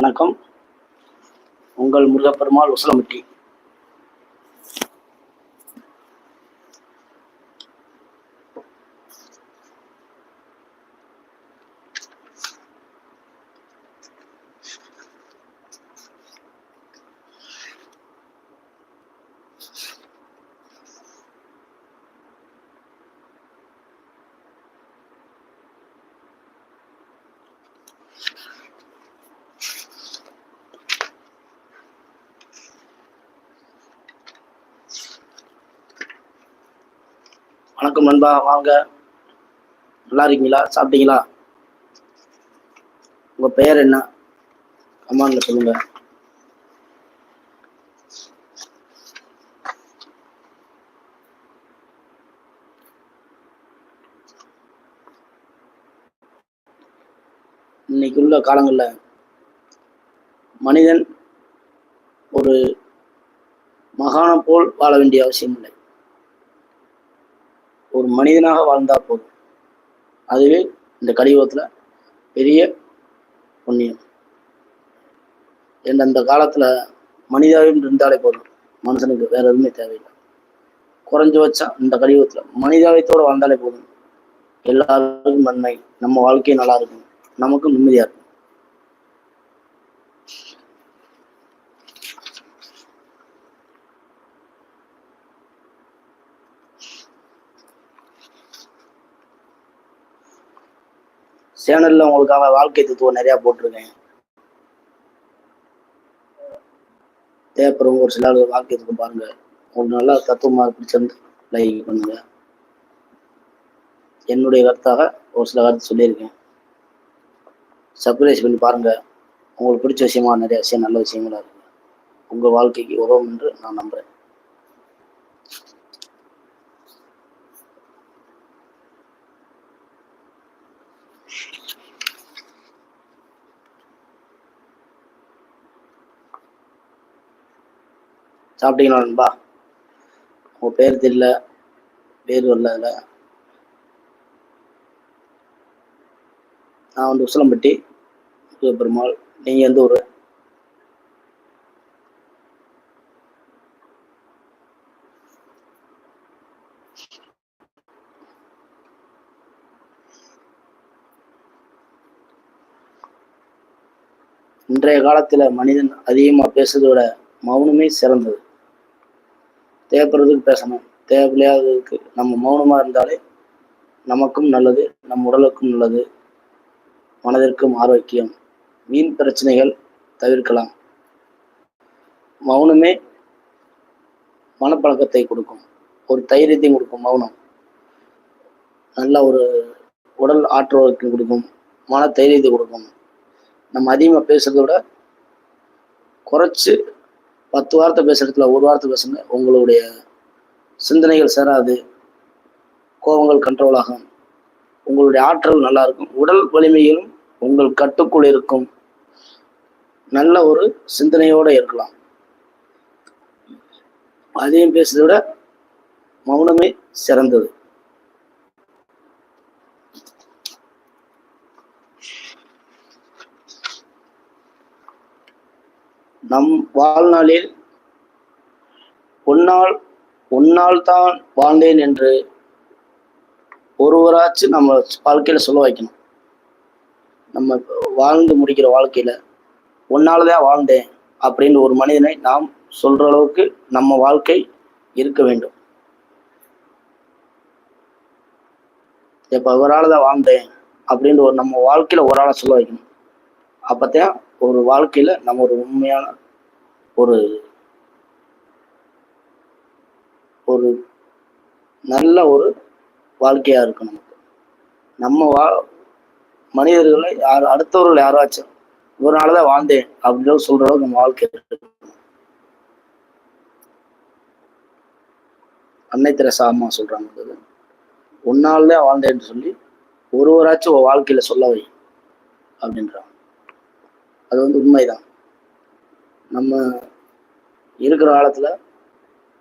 வணக்கம். உங்கள் முருகப்பெருமாள் உசலமுட்டி வணக்கம் நண்பா வாங்க. நல்லா இருக்கீங்களா? சாப்பிட்டீங்களா? உங்க பெயர் என்ன? கமான்ல சொல்லுங்க. இன்னைக்கு உள்ள காலங்கள்ல மனிதன் ஒரு மகானம் போல் வாழ வேண்டிய அவசியம் இல்லை ஒரு மனிதனாக வாழ்ந்தா போதும். அதுவே இந்த கலியுகத்துல பெரிய புண்ணியம். என் அந்த காலத்துல மனிதாவின் இருந்தாலே போதும். மனுஷனுக்கு வேற எதுவுமே தேவையில்லை. குறைஞ்சு வச்சா இந்த கலியுகத்துல மனிதாவியத்தோட வாழ்ந்தாலே போதும். எல்லாருக்கும் நன்மை. நம்ம வாழ்க்கையும் நல்லா இருக்கும் நமக்கும் நிம்மதியா இருக்கும் சேனல்ல உங்களுக்காக வாழ்க்கை தத்துவம் நிறைய போட்டிருக்கேன். பேப்பரும் ஒரு சில ஆளு வாழ்க்கை தத்துவம் பாருங்க. உங்களுக்கு நல்லா தத்துவமா பிடிச்சிருந்து லைக் பண்ணுங்க. என்னுடைய கருத்தாக ஒரு சில கருத்து சொல்லியிருக்கேன். சர்ப்ரைஸ் பண்ணி பாருங்க. உங்களுக்கு பிடிச்ச விஷயமா நிறைய விஷயம் நல்ல விஷயங்களா இருக்கு. உங்க வாழ்க்கைக்கு உதவும் என்று நான் நம்புறேன். சாப்பிட்டீங்களா நண்பா? உங்க பேர் தெரியல. பேர் வரல அதில். நான் வந்து உசலம்பட்டி பெருமாள் நீங்க எந்த ஊர்? இன்றைய காலத்துல மனிதன் அதிகமா பேசுறதோட மௌனமே சிறந்தது. தேவைப்படுறதுக்கு பேசணும். தேவையில்லாததுக்கு நம்ம மௌனமா இருந்தாலே நமக்கும் நல்லது நம் உடலுக்கும் நல்லது மனதிற்கும் ஆரோக்கியம். மீன் பிரச்சனைகள் தவிர்க்கலாம். மௌனமே மனப்பழக்கத்தை கொடுக்கும். ஒரு தைரியத்தையும் கொடுக்கும் மௌனம். நல்ல ஒரு உடல் ஆற்றலுக்கு கொடுக்கும். மன தைரியத்தை கொடுக்கும். நம்ம அதிகமாக பேசுறதை விட குறைச்சி பத்து வார்த்தை பேசுறதுல ஒரு வார்த்தை பேசுங்க. உங்களுடைய சிந்தனைகள் சேராது. கோபங்கள் கண்ட்ரோல் ஆகும். உங்களுடைய ஆற்றல் நல்லா இருக்கும். உடல் வலிமையிலும் உங்கள் கட்டுக்குள் இருக்கும். நல்ல ஒரு சிந்தனையோடு இருக்கலாம். அதையும் பேசுறதை விட மௌனமே சிறந்தது. நம் வாழ்நாளில் உன்னால் உன்னால் தான் வாழ்ந்தேன் என்று ஒருவராச்சும் நம்ம வாழ்க்கையில சொல்ல வைக்கணும். நம்ம வாழ்ந்து முடிக்கிற வாழ்க்கையில உன்னாலதான் வாழ்ந்தேன் அப்படின்னு ஒரு மனிதனை நாம் சொல்ற அளவுக்கு நம்ம வாழ்க்கை இருக்க வேண்டும். இப்போ இவரால தான் வாழ்ந்தேன் அப்படின்னு ஒரு நம்ம வாழ்க்கையில ஒரு ஆளை சொல்ல வைக்கணும். அப்பதான் ஒரு வாழ்க்கையில நம்ம ஒரு உண்மையான ஒரு ஒரு நல்ல ஒரு வாழ்க்கையா இருக்கும் நமக்கு. நம்ம வா மனிதர்களை யார் அடுத்தவர்கள் யாராச்சும் ஒரு நாள்தான் வாழ்ந்தேன் அப்படின்னு சொல்ற அளவுக்கு நம்ம வாழ்க்கை இருக்கு அன்னை திரசா அம்மா சொல்றாங்க உன்னால தான் வாழ்ந்தேன்னு சொல்லி ஒருவராச்சும் உன் வாழ்க்கையில சொல்ல வை அப்படின்றாங்க. அது வந்து உண்மைதான். நம்ம இருக்கிற காலத்துல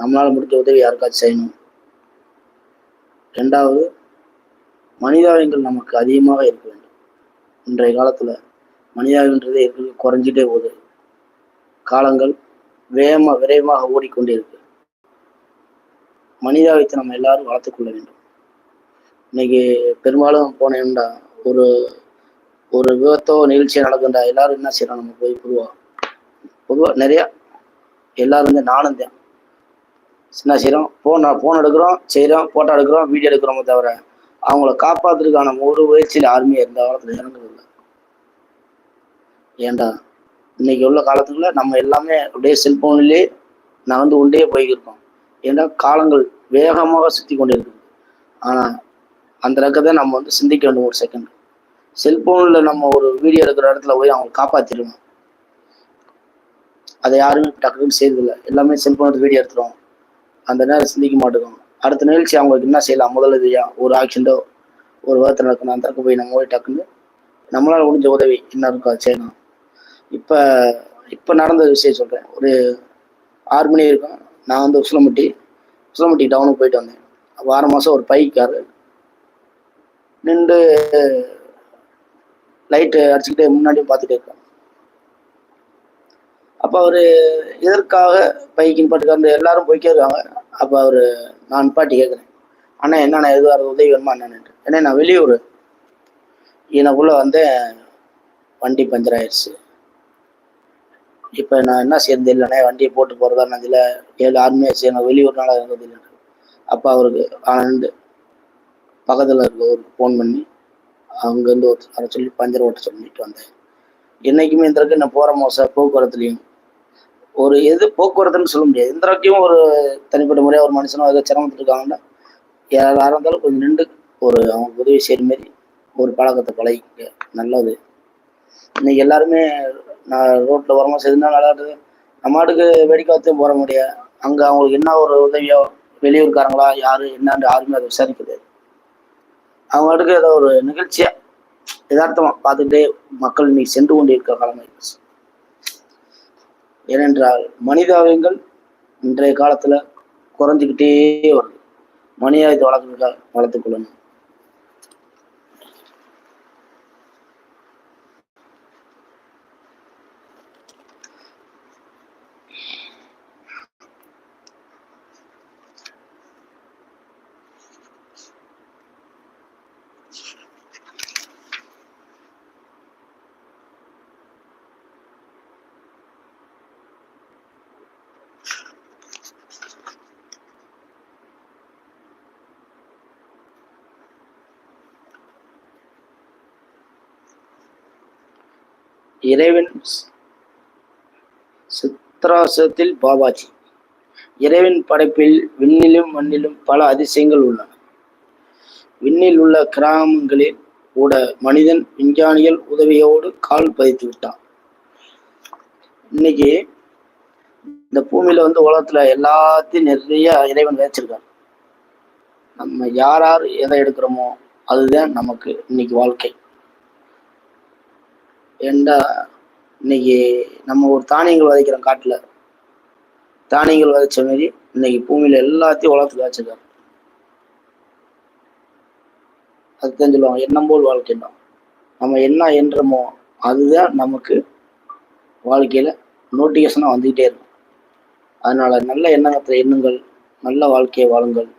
நம்மளால முடிஞ்ச உதவி யாருக்காச்சும் செய்யணும். ரெண்டாவது மனிதாபியங்கள் நமக்கு அதிகமாக இருக்க வேண்டும். இன்றைய காலத்துல மனிதாபின்றதே இருக்கிறது குறைஞ்சிட்டே போகுது. காலங்கள் வேகமாக விரைவாக ஓடிக்கொண்டே இருக்கு. மனிதாபித்தை நம்ம எல்லாரும் வளர்த்துக்கொள்ள வேண்டும். இன்னைக்கு பெரும்பாலும் போனேன்டா ஒரு ஒரு விபத்தோ நிகழ்ச்சியோ நடக்குண்டா எல்லாரும் என்ன செய்யறோம் நம்ம போய் பொதுவாக பொதுவா நிறைய எல்லாரும் வந்து நானும் தான். என்ன செய்கிறோம் ஃபோன் ஃபோன் எடுக்கிறோம் செய்கிறோம் ஃபோட்டோ எடுக்கிறோம் வீடியோ எடுக்கிறோமோ தவிர அவங்கள காப்பாத்துறதுக்கான ஒரு முயற்சியில் யாருமே எந்த காலத்தில் இறங்குறது இல்லை ஏன்டா? இன்னைக்கு உள்ள காலத்துக்குள்ள நம்ம எல்லாமே அப்படியே செல்போன்லேயே நான் வந்து உண்டே போய்க்கிருக்கோம் ஏன்னா காலங்கள் வேகமாக சுற்றி கொண்டு இருக்குது. ஆனால் அந்த ரக்கத்தை நம்ம வந்து சிந்திக்க வேண்டும் ஒரு செகண்ட் செல்போனில் நம்ம ஒரு வீடியோ எடுக்கிற இடத்துல போய் அவங்க காப்பாற்றிடுவோம் அதை யாருமே டக்குன்னு செய்யறதில்லை எல்லாமே செல்போன் எடுத்து வீடியோ எடுத்துருவோம் அந்த நேரம் சிந்திக்க மாட்டேங்கும் அடுத்த நிகழ்ச்சி அவங்களுக்கு என்ன செய்யலாம்? முதலுதவியா ஒரு ஆக்சிடென்ட்டோ ஒரு விதத்தில் நடக்கணும். அந்த போய் நம்ம போய் டக்குன்னு நம்மளால் முடிஞ்ச உதவி என்ன இருக்கோ அதை செய்யணும் இப்போ இப்போ நடந்த விஷயம் சொல்கிறேன் ஒரு ஆறு மணி இருக்கும் நான் வந்து உசிலம்பட்டி உசிலம்பட்டி டவுனுக்கு போயிட்டு வந்தேன். வார மாதம் ஒரு பைக்காரு நின்று லைட்டு அடிச்சுக்கிட்டே முன்னாடியும் பார்த்துட்டு இருக்கேன். அப்போ அவர் எதற்காக பைக்கின் பாட்டுக்காரந்து எல்லாரும் போய்க்கே இருக்காங்க அப்போ அவர் நான் பாட்டி கேட்குறேன். அண்ணா என்னண்ணா எதுவாக உதவி வேணுமா என்னன்னு ஏன்னா நான் வெளியூர். எனக்குள்ளே வந்து வண்டி பஞ்சர் ஆயிடுச்சு. இப்போ நான் என்ன சேர்ந்து இல்லைண்ணே வண்டியை போட்டு போகிறதா நான் இதில் ஏழு ஆறுமே செய்யணும் வெளியூர்னால இருந்தது இல்லை அப்போ அவருக்கு ஆனந்து பக்கத்தில் இருக்க ஒரு ஃபோன் பண்ணி அங்கேருந்து ஒரு சொல்லி பஞ்சர் ஓட்ட சொல்லிட்டு வந்தேன். என்னைக்குமே இந்த இருக்கு நான் போகிற மோச போக்குவரத்துலேயும் ஒரு எது போக்குவரத்துன்னு சொல்ல முடியாது. இந்திராக்கியும் ஒரு தனிப்பட்ட முறையாக ஒரு மனுஷனும் ஏதோ சிரமத்தில் இருக்காங்கன்னா யாராக இருந்தாலும் கொஞ்சம் நின்று ஒரு அவங்க உதவி செய்கிற மாரி ஒரு பழக்கத்தை பழகிக்க. நல்லது. இன்னைக்கு எல்லாருமே நான் ரோட்டில் வரமா செய்துனா நல்லா இருக்குது நம்ம ஆட்டுக்கு வேடிக்கை வச்சும் முடியாது அங்கே அவங்களுக்கு என்ன ஒரு உதவியோ வெளியூர்காரங்களா யாரு என்னன்னு யாருமே அதை விசாரிக்கிறது அவங்க ஆட்டுக்கு ஏதோ ஒரு நிகழ்ச்சியாக யதார்த்தமாக பார்த்துக்கிட்டே மக்கள் இன்னைக்கு சென்று கொண்டே இருக்க காலமாயிருச்சு ஏனென்றால் மனிதாபியங்கள் இன்றைய காலத்துல குறைஞ்சிக்கிட்டே வருது. மனிதாயத்தை வளர்க்க வளர்த்துக்கொள்ளணும் இறைவன் சித்ராசத்தில் பாபாஜி. இறைவன் படைப்பில் விண்ணிலும் மண்ணிலும் பல அதிசயங்கள் உள்ளன. விண்ணில் உள்ள கிராமங்களில் கூட மனிதன் விஞ்ஞானிகள் உதவியோடு கால் பதித்து விட்டான். இன்னைக்கு இந்த பூமியில வந்து உலகத்துல எல்லாத்தையும் நிறைய இறைவன் விதைச்சிருக்கான். நம்ம யார் யார் எதை எடுக்கிறோமோ அதுதான் நமக்கு இன்னைக்கு வாழ்க்கை. ஏண்டா இன்னைக்கு நம்ம ஒரு தானியங்கள் விதைக்கிறோம் காட்டில். தானியங்கள் விதைச்ச மாரி இன்னைக்கு பூமியில எல்லாத்தையும் உலகத்துக்கு வச்சிருக்காரு அதுதான் சொல்லுவாங்க எண்ணம் போல் வாழ்க்கைன்னா நம்ம என்ன என்றமோ அதுதான் நமக்கு வாழ்க்கையில நோட்டிஃபிகேஷனாக வந்துக்கிட்டே இருக்கும். அதனால நல்ல எண்ணங்கத்தை எண்ணுங்கள் நல்ல வாழ்க்கையை வாழுங்கள்.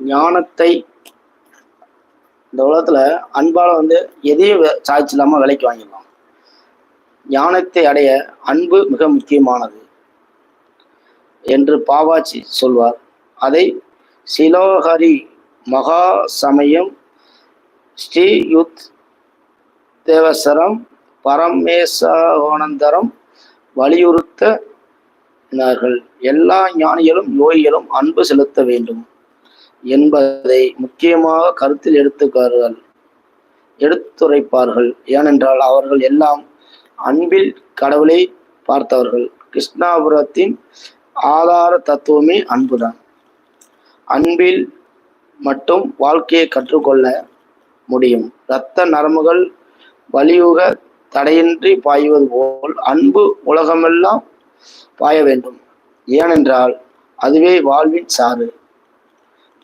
ஞானத்தை இந்த உலகத்துல அன்பால வந்து எதையும் சாய்ச்சி இல்லாம விலைக்கு வாங்கிடலாம். ஞானத்தை அடைய அன்பு மிக முக்கியமானது என்று பாவாச்சி சொல்வார். அதை சிலோஹரி மகா சமயம் ஸ்ரீயுத் தேவசரம் பரமேசகோனந்தரம் வலியுறுத்தினார்கள். எல்லா ஞானிகளும் யோகிகளும் அன்பு செலுத்த வேண்டும். என்பதை முக்கியமாக கருத்தில் எடுத்துக்கார்கள் எடுத்துரைப்பார்கள். ஏனென்றால் அவர்கள் எல்லாம் அன்பில் கடவுளை பார்த்தவர்கள். கிருஷ்ணாபுரத்தின் ஆதார தத்துவமே அன்புதான். அன்பில் மட்டும் வாழ்க்கையை கற்றுக்கொள்ள முடியும். இரத்த நரம்புகள் வலியுக தடையின்றி பாய்வது போல் அன்பு உலகமெல்லாம் பாய வேண்டும். ஏனென்றால் அதுவே வாழ்வின் சாறு.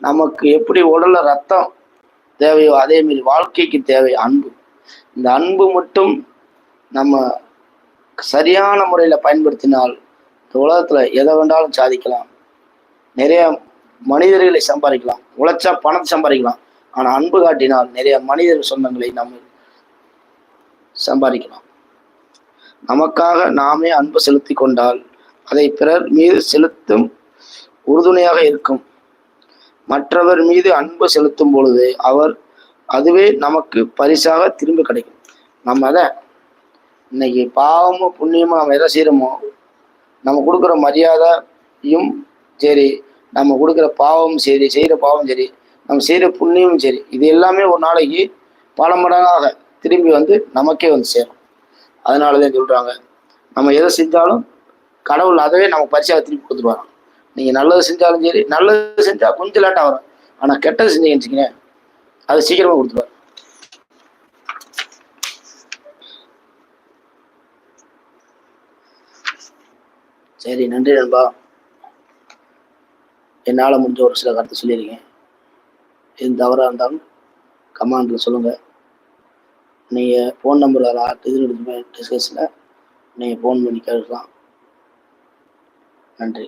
நமக்கு எப்படி உடல்ல ரத்தம் தேவையோ அதே மாதிரி வாழ்க்கைக்கு தேவை அன்பு. இந்த அன்பு மட்டும் நம்ம சரியான முறையில் பயன்படுத்தினால் இந்த உலகத்தில் எதை வேண்டாலும் சாதிக்கலாம். நிறைய மனிதர்களை சம்பாதிக்கலாம். உழைச்சா பணத்தை சம்பாதிக்கலாம். ஆனால் அன்பு காட்டினால் நிறைய மனிதர் சொந்தங்களை நம்ம சம்பாதிக்கலாம். நமக்காக நாமே அன்பு செலுத்தி கொண்டால் அதை பிறர் மீது செலுத்தும் உறுதுணையாக இருக்கும். மற்றவர் மீது அன்பு செலுத்தும் பொழுது அவர் அதுவே நமக்கு பரிசாக திரும்ப கிடைக்கும். நம்ம அதை இன்னைக்கு பாவமும் புண்ணியமும் நம்ம எதை செய்கிறோமோ நம்ம கொடுக்குற மரியாதையும் சரி நம்ம கொடுக்குற பாவமும் சரி செய்கிற பாவம் சரி நம்ம செய்கிற புண்ணியமும் சரி இது எல்லாமே ஒரு நாளைக்கு பல மடங்காக திரும்பி வந்து நமக்கே வந்து சேரும். அதனால தான் சொல்கிறாங்க நம்ம எதை செஞ்சாலும் கடவுள் அதவே நமக்கு பரிசாக திருப்பி கொடுத்துருவாங்க நீங்கள் நல்லது செஞ்சாலும் சரி நல்லது செஞ்சால் கொஞ்சம் லேட்டாக வரும். ஆனால் கெட்டது செஞ்சீங்கன்னு வச்சுக்கங்க அது சீக்கிரமாக கொடுத்துருவாரு சரி நன்றி நண்பா. என்னால் முடிஞ்ச ஒரு சில கருத்தை சொல்லியிருக்கேன். எது தவறாக இருந்தாலும் கமாண்டில் சொல்லுங்கள் நீங்கள் ஃபோன் நம்பர் இது டிஸ்கஸில் நீங்கள் ஃபோன் பண்ணி கேட்கலாம் நன்றி.